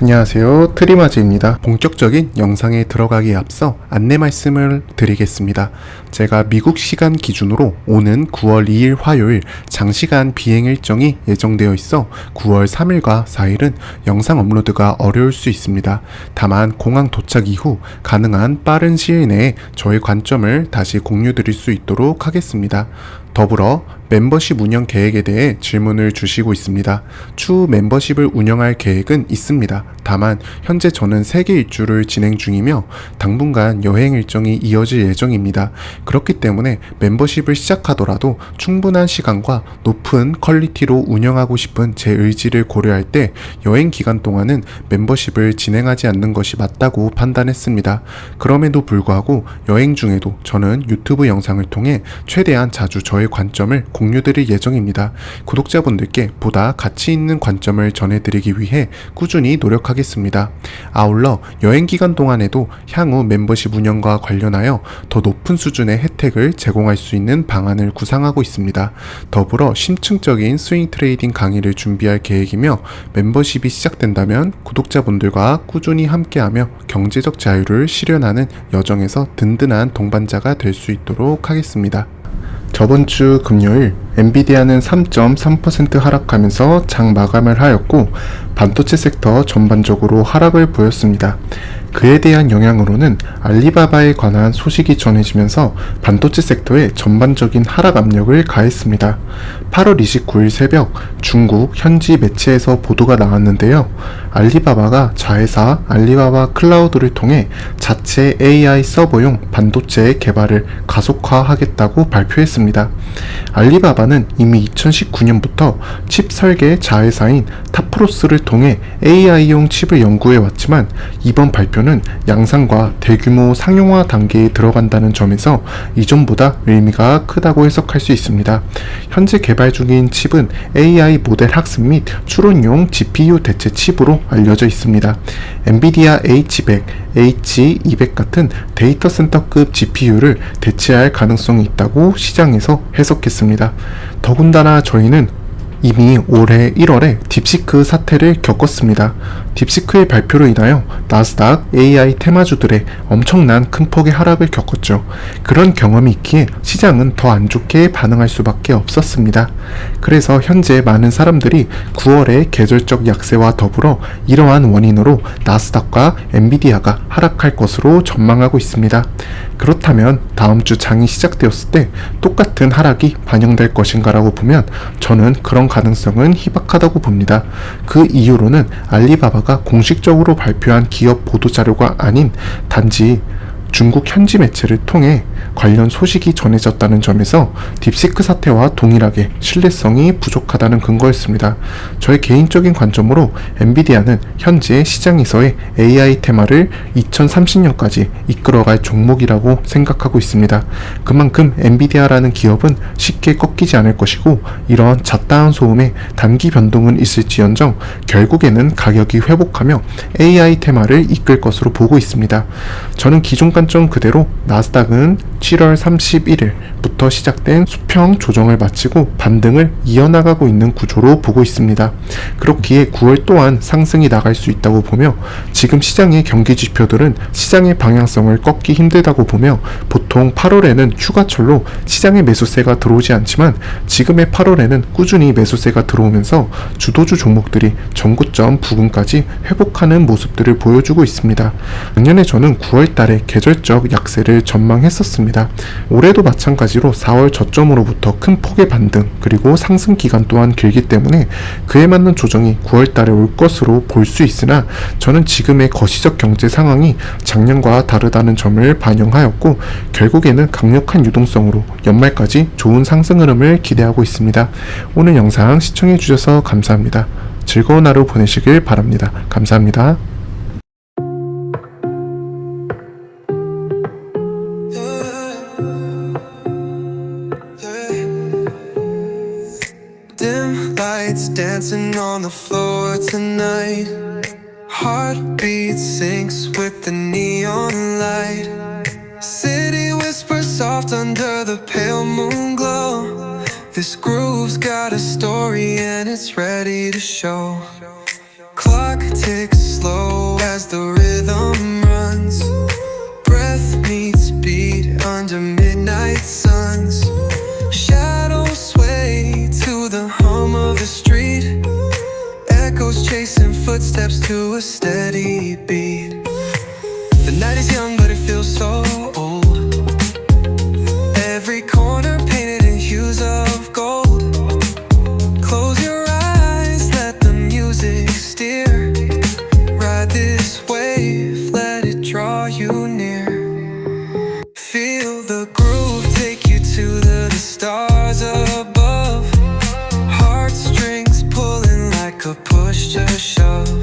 안녕하세요. 트리마즈입니다. 본격적인 영상에 들어가기에 앞서 안내 말씀을 드리겠습니다. 제가 미국 시간 기준으로 오는 9월 2일 화요일 장시간 비행 일정이 예정되어 있어 9월 3일과 4일은 영상 업로드가 어려울 수 있습니다. 다만 공항 도착 이후 가능한 빠른 시일 내에 저의 관점을 다시 공유 드릴 수 있도록 하겠습니다. 더불어 멤버십 운영 계획에 대해 질문을 주시고 있습니다. 추후 멤버십을 운영할 계획은 있습니다. 다만 현재 저는 세계 일주를 진행 중이며 당분간 여행 일정이 이어질 예정입니다. 그렇기 때문에 멤버십을 시작하더라도 충분한 시간과 높은 퀄리티로 운영하고 싶은 제 의지를 고려할 때 여행 기간 동안은 멤버십을 진행하지 않는 것이 맞다고 판단했습니다. 그럼에도 불구하고 여행 중에도 저는 유튜브 영상을 통해 최대한 자주 저의 관점을 공유드릴 예정입니다. 구독자분들께 보다 가치 있는 관점을 전해드리기 위해 꾸준히 노력하겠습니다. 아울러 여행 기간 동안에도 향후 멤버십 운영과 관련하여 더 높은 수준의 혜택을 제공할 수 있는 방안을 구상하고 있습니다. 더불어 심층적인 스윙 트레이딩 강의를 준비할 계획이며 멤버십이 시작된다면 구독자분들과 꾸준히 함께하며 경제적 자유를 실현하는 여정에서 든든한 동반자가 될 수 있도록 하겠습니다. 저번 주 금요일 엔비디아는 3.3% 하락하면서 장 마감을 하였고 반도체 섹터 전반적으로 하락을 보였습니다. 그에 대한 영향으로는 알리바바에 관한 소식이 전해지면서 반도체 섹터에 전반적인 하락 압력을 가했습니다. 8월 29일 새벽 중국 현지 매체에서 보도가 나왔는데요. 알리바바가 자회사 알리바바 클라우드를 통해 자체 AI 서버용 반도체 개발을 가속화하겠다고 발표했습니다. 알리바바는 이미 2019년부터 칩 설계 자회사인 타프로스를 통해 AI용 칩을 연구해 왔지만 이번 발표 는 양산과 대규모 상용화 단계에 들어간다는 점에서 이전보다 의미가 크다고 해석할 수 있습니다. 현재 개발 중인 칩은 AI 모델 학습 및 추론용 GPU 대체 칩으로 알려져 있습니다. 엔비디아 H100, H200 같은 데이터 센터급 GPU를 대체할 가능성이 있다고 시장에서 해석했습니다. 더군다나 저희는 이미 올해 1월에 딥시크 사태를 겪었습니다. 딥시크의 발표로 인하여 나스닥 AI 테마주들의 엄청난 큰 폭의 하락을 겪었죠. 그런 경험이 있기에 시장은 더 안 좋게 반응할 수밖에 없었습니다. 그래서 현재 많은 사람들이 9월의 계절적 약세와 더불어 이러한 원인으로 나스닥과 엔비디아가 하락할 것으로 전망하고 있습니다. 그렇다면 다음 주 장이 시작되었을 때 똑같은 하락이 반영될 것인가라고 보면 저는 그런 가능성은 희박하다고 봅니다. 그 이유로는 알리바바가 공식적으로 발표한 기업 보도 자료가 아닌 단지 중국 현지 매체를 통해 관련 소식이 전해졌다는 점에서 딥시크 사태와 동일하게 신뢰성이 부족하다는 근거였습니다. 저의 개인적인 관점으로 엔비디아는 현재 시장에서의 AI 테마를 2030년까지 이끌어갈 종목이라고 생각하고 있습니다. 그만큼 엔비디아라는 기업은 쉽게 꺾이지 않을 것이고 이런 잣다운 소음에 단기 변동은 있을지언정 결국에는 가격이 회복하며 AI 테마를 이끌 것으로 보고 있습니다. 저는 기존 관점 그대로 나스닥은 7월 31일 부터 시작된 수평 조정을 마치고 반등을 이어나가고 있는 구조로 보고 있습니다. 그렇기에 9월 또한 상승이 나갈 수 있다고 보며 지금 시장의 경기 지표들은 시장의 방향성을 꺾기 힘들다고 보며 보통 8월에는 휴가철로 시장에 매수세가 들어오지 않지만 지금의 8월에는 꾸준히 매수세가 들어오면서 주도주 종목들이 전고점 부근까지 회복하는 모습들을 보여주고 있습니다. 작년에 저는 9월 달에 계절적 약세를 전망했었습니다. 올해도 마찬가지 로 4월 저점으로부터 큰 폭의 반등 그리고 상승 기간 또한 길기 때문에 그에 맞는 조정이 9월 달에 올 것으로 볼 수 있으나 저는 지금의 거시적 경제 상황이 작년과 다르다는 점을 반영하였고 결국에는 강력한 유동성으로 연말까지 좋은 상승 흐름을 기대하고 있습니다. 오늘 영상 시청해 주셔서 감사합니다. 즐거운 하루 보내시길 바랍니다. 감사합니다. Dancing on the floor tonight. Heartbeat syncs with the neon light. City whispers soft under the pale moon glow. This groove's got a story and it's ready to show. Clock ticks slow as the rhythm a steady beat. The night is young, but it feels so old. Every corner painted in hues of gold. Close your eyes, let the music steer. Ride this wave, let it draw you near. Feel the groove take you to the, stars above. Heartstrings pulling like a push to shove.